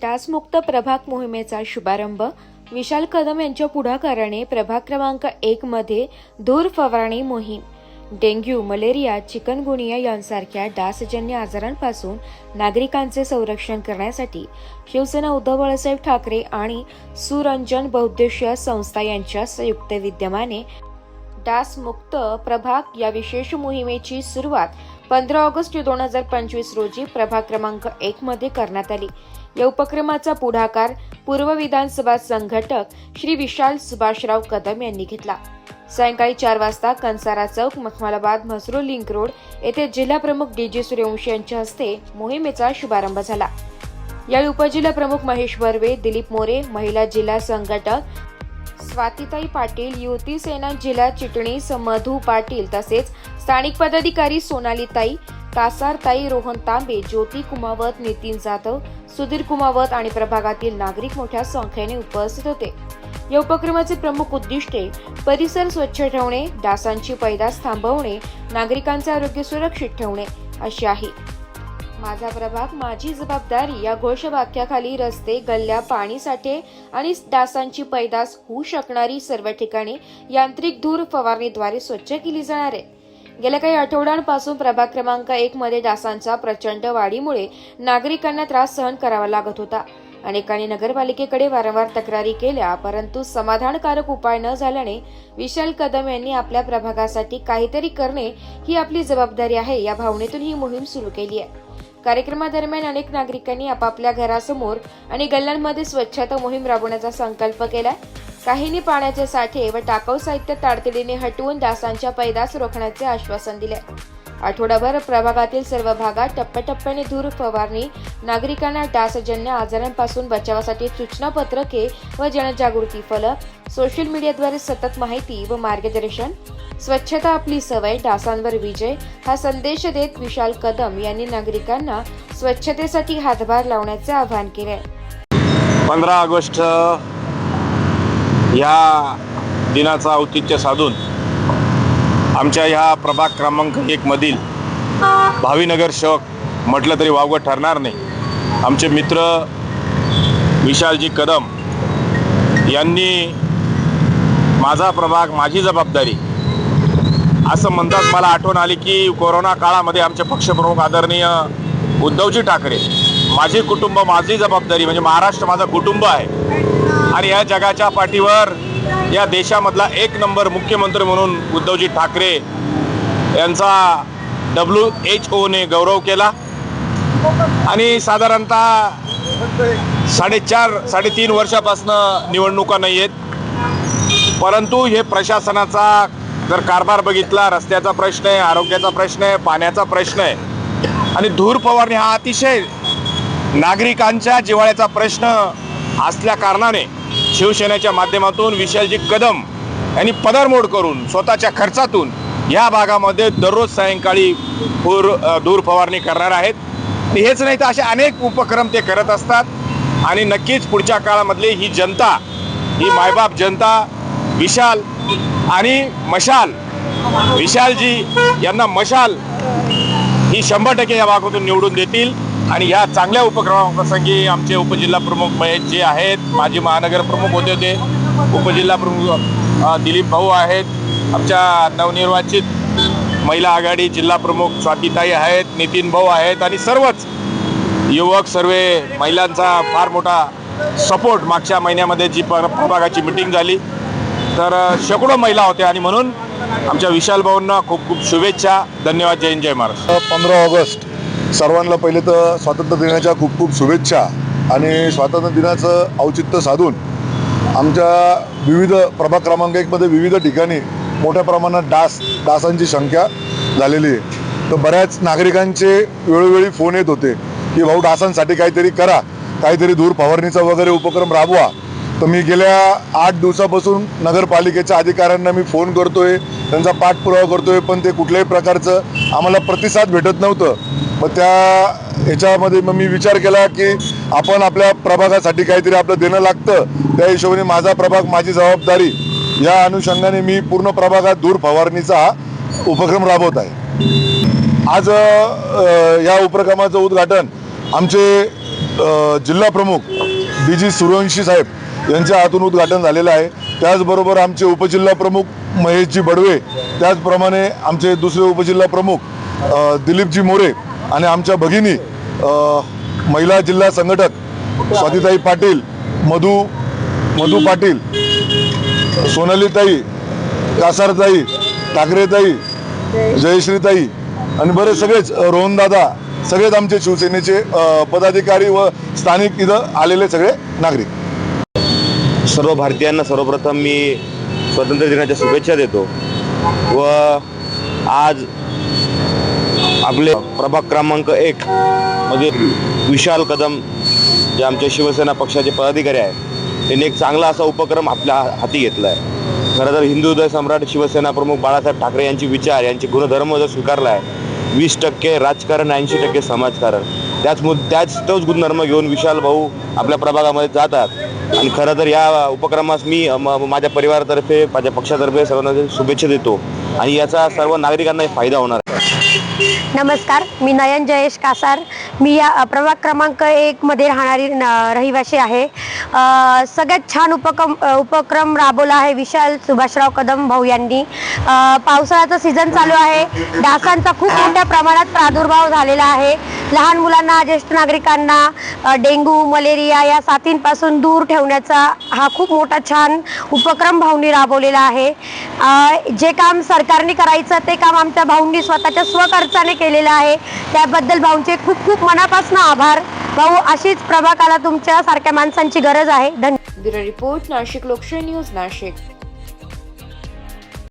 डासमुक्त प्रभाग मोहिमेचा शुभारंभ. विशाल कदम यांच्या पुढाकाराने प्रभाग क्रमांक एक मध्ये धूर फवारणी मोहीम. डेंग्यू मलेरिया चिकनगुनिया यांसारख्या डासजन्य आजारांपासून नागरिकांचे संरक्षण करण्यासाठी शिवसेना उद्धव बाळासाहेब ठाकरे आणि सुरंजन बौद्धेश्वर संस्था यांच्या संयुक्त विद्यमाने डास मुक्त प्रभाग या विशेष मोहिमेची सुरुवात पंधरा ऑगस्ट दोन हजार पंचवीस रोजी प्रभाग क्रमांक एक मध्ये करण्यात आली. या उपक्रमाचा पुढाकार पूर्व विधानसभा संघटक श्री विशाल सुभाषराव कदम यांनी घेतला. सायंकाळी चार वाजता कंसारा चौक मखमालाबाद म्हसरूळ लिंक रोड येथे जिल्हा प्रमुख डी जी सूर्यवंशी यांच्या हस्ते मोहिमेचा शुभारंभ झाला. यावेळी उपजिल्हा प्रमुख महेश बर्वे दिलीप मोरे महिला जिल्हा संघटक स्वातीताई पाटील युती सेना जिल्हा चिटणीस मधू पाटील तसेच स्थानिक पदाधिकारी सोनालीताई कासारताई रोहन तांबे ज्योती कुमावत नितीन जाधव सुधीर कुमावत आणि प्रभागातील नागरिक मोठ्या संख्येने उपस्थित होते. या उपक्रमाचे प्रमुख उद्दिष्टे परिसर स्वच्छ ठेवणे डासांची पैदास थांबवणे नागरिकांचे आरोग्य सुरक्षित ठेवणे अशी आहे. माझा प्रभाग माझी जबाबदारी या घोषवाक्याखाली रस्ते गल्ल्या पाणी साठे आणि डासांची पैदास होऊ शकणारी सर्व ठिकाणी यांत्रिक धूर फवारणीद्वारे स्वच्छ केली जाणार आहे. गेल्या काही आठवड्यांपासून प्रभाग क्रमांक एक मध्ये डासांच्या प्रचंड वाढीमुळे नागरिकांना त्रास सहन करावा लागत होता. अनेकांनी नगरपालिकेकडे वारंवार तक्रारी केल्या परंतु समाधानकारक उपाय न झाल्याने विशाल कदम यांनी आपल्या प्रभागासाठी काहीतरी करणे ही आपली जबाबदारी आहे या भावनेतून ही मोहीम सुरू केली आहे. कार्यक्रमादरम्यान अनेक नागरिकांनी आपापल्या घरासमोर आणि गल्ल्यांमध्ये स्वच्छता मोहीम राबवण्याचा संकल्प केला काहींनी पाण्याचे साठे व टाकाऊ साहित्य तातडीने हटवून डासांच्या पैदास रोखण्याचे आश्वासन दिले आठवडाभर प्रभागातील सर्व भागात टप्प्याटप्प्याने धूर फवारणी. नागरिकांना डासजन्य आजारांपासून बचावासाठी सूचना पत्रके व जनजागृती फलक सोशल मीडियाद्वारे सतत माहिती व मार्गदर्शन. स्वच्छता आपली सवय डासांवर विजय. हा संदेश देत विशाल कदम यांनी नागरिकांना स्वच्छतेसाठी हातभार लावण्याचे आवाहन केले. पंधरा ऑगस्ट या दिनाचा औचित्य साधून आमच्या ह्या प्रभाग क्रमांक एकमधील भावीनगर शक म्हटलं तरी वावगं ठरणार नाही. आमचे मित्र विशालजी कदम यांनी माझा प्रभाग माझी जबाबदारी असं म्हणतात. मला आठवण आली की कोरोना काळामध्ये आमचे पक्षप्रमुख आदरणीय उद्धवजी ठाकरे माझे कुटुंब माझी जबाबदारी म्हणजे महाराष्ट्र माझं कुटुंब आहे. आणि या जगाच्या पाठीवर या देशामधला एक नंबर मुख्यमंत्री म्हणून उद्धवजी ठाकरे यांचा डब्ल्यू एच ओने गौरव केला. आणि साधारणतः साडेचार साडेतीन वर्षापासनं निवडणुका नाही आहेत परंतु हे प्रशासनाचा जर कारभार बघितला रस्त्याचा प्रश्न आहे आरोग्याचा प्रश्न आहे पाण्याचा प्रश्न आहे आणि धूर फवारणी हा अतिशय नागरिकांच्या जिव्हाळ्याचा प्रश्न असल्या कारणाने शिवसेनेच्या माध्यमातून विशालजी कदम यांनी पदरमोड करून स्वतःच्या खर्चातून या भागामध्ये दररोज सायंकाळी पूर धूर फवारणी करणार आहेत. आणि हेच नाही तर असे अनेक उपक्रम ते करत असतात. आणि नक्कीच पुढच्या काळामधली ही जनता ही मायबाप जनता विशाल आणि मशाल विशालजी यांना मशाल ही शंभर टक्के या भागातून निवडून देतील. आणि या चांगल्या उपक्रमाप्रसंगी आमचे उपजिल्हा प्रमुख महेश जे आहेत माजी महानगर प्रमुख होते होते उपजिल्हा प्रमुख दिलीप भाऊ आहेत आमच्या नवनिर्वाचित महिला आघाडी जिल्हा प्रमुख स्वातीताई आहेत नितीन भाऊ आहेत आणि सर्वच युवक सर्व महिलांचा फार मोठा सपोर्ट मागच्या महिन्यामध्ये जी पर प्रभागाची मिटिंग झाली. तर शेकडो महिला होत्या आणि म्हणून आमच्या विशाल भाऊंना खूप खूप शुभेच्छा. धन्यवाद जय हिंद जय महाराष्ट्र. पंधरा ऑगस्ट सर्वांना पहिले तर स्वातंत्र्य दिनाच्या खूप खूप शुभेच्छा आणि स्वातंत्र्य दिनाचं औचित्य साधून आमच्या विविध प्रभाग क्रमांक एकमध्ये विविध ठिकाणी मोठ्या प्रमाणात डास डासांची संख्या झालेली आहे. तर बऱ्याच नागरिकांचे वेळोवेळी फोन येत होते की भाऊ डासांसाठी काहीतरी करा काहीतरी धूर फवारणीचा वगैरे उपक्रम राबवा. तर मी गेल्या आठ दिवसापासून नगरपालिकेच्या अधिकाऱ्यांना मी फोन करतोय त्यांचा पाठपुरावा करतोय पण ते कुठल्याही प्रकारचं आम्हाला प्रतिसाद भेटत नव्हतं. मग त्या ह्याच्यामध्ये मग मी विचार केला की आपण आपल्या प्रभागासाठी काहीतरी आपलं देणं लागतं. त्या हिशोबाने माझा प्रभाग माझी जबाबदारी या अनुषंगाने मी पूर्ण प्रभागात धूर फवारणीचा हा उपक्रम राबवत आहे. आज या उपक्रमाचं उद्घाटन आमचे जिल्हा प्रमुख डी जी सूर्यवंशी साहेब यांच्या हातून उद्घाटन झालेलं आहे. त्याचबरोबर आमचे उपजिल्हा प्रमुख महेशजी बडवे त्याचप्रमाणे आमचे दुसरे उपजिल्हा प्रमुख दिलीपजी मोरे आणि आमच्या भगिनी महिला जिल्हा संघटक स्वातीताई पाटील मधू मधू पाटील सोनालीताई कासारताई ठाकरेताई जयश्रीताई आणि बरेच सगळेच रोहनदादा सगळेच आमचे शिवसेनेचे पदाधिकारी व स्थानिक इथं आलेले सगळे नागरिक. सर्व भारतीयांना सर्वप्रथम मी स्वातंत्र्य दिनाच्या शुभेच्छा देतो व आज आपले प्रभाग क्रमांक एक मध्ये विशाल कदम जे आमचे शिवसेना पक्षाचे पदाधिकारी आहेत त्यांनी एक चांगला असा उपक्रम आपल्या हाती घेतला आहे. खरं तर हिंदू हृदय सम्राट शिवसेना प्रमुख बाळासाहेब ठाकरे यांचे विचार यांचे गुणधर्म जर स्वीकारला आहे वीस टक्के राजकारण ऐंशी टक्के समाजकारण. त्याच मुद त्याच तोच गुणधर्म घेऊन विशाल भाऊ आपल्या प्रभागामध्ये जातात. आणि खरं तर या उपक्रमास मी म- माझ्या परिवारातर्फे माझ्या पक्षातर्फे सर्वांना शुभेच्छा देतो. आणि याचा सर्व नागरिकांना फायदा होणार नमस्कार मी नयन जयेश कासार. मी या प्रभाग क्रमांक एकमध्ये राहणारी रहिवाशी रहिवासी आहे सगळ्यात छान उपक्रम उपक्रम राबवला आहे विशाल सुभाषराव कदम भाऊ यांनी. पावसाळ्याचा सीझन चालू आहे. डासांचा खूप मोठ्या प्रमाणात प्रादुर्भाव झालेला आहे. लहान मुलांना ज्येष्ठ नागरिकांना डेंगू डेंग्यू मलेरिया या साथींपासून दूर ठेवण्याचा हा खूप मोठा छान उपक्रम भाऊंनी राबवलेला आहे. जे काम सरकारने करायचं ते काम आमच्या भाऊंनी स्वतःच्या स्वखर्चाने केलेलं आहे. त्याबद्दल भाऊंचे खूप खूप मनापासून आभार. भाऊ अशीच प्रभाकाला तुमच्या सारख्या माणसांची गरज आहे. धन्यवाद ब्युरो रिपोर्ट नाशिक लोकशाही न्यूज नाशिक.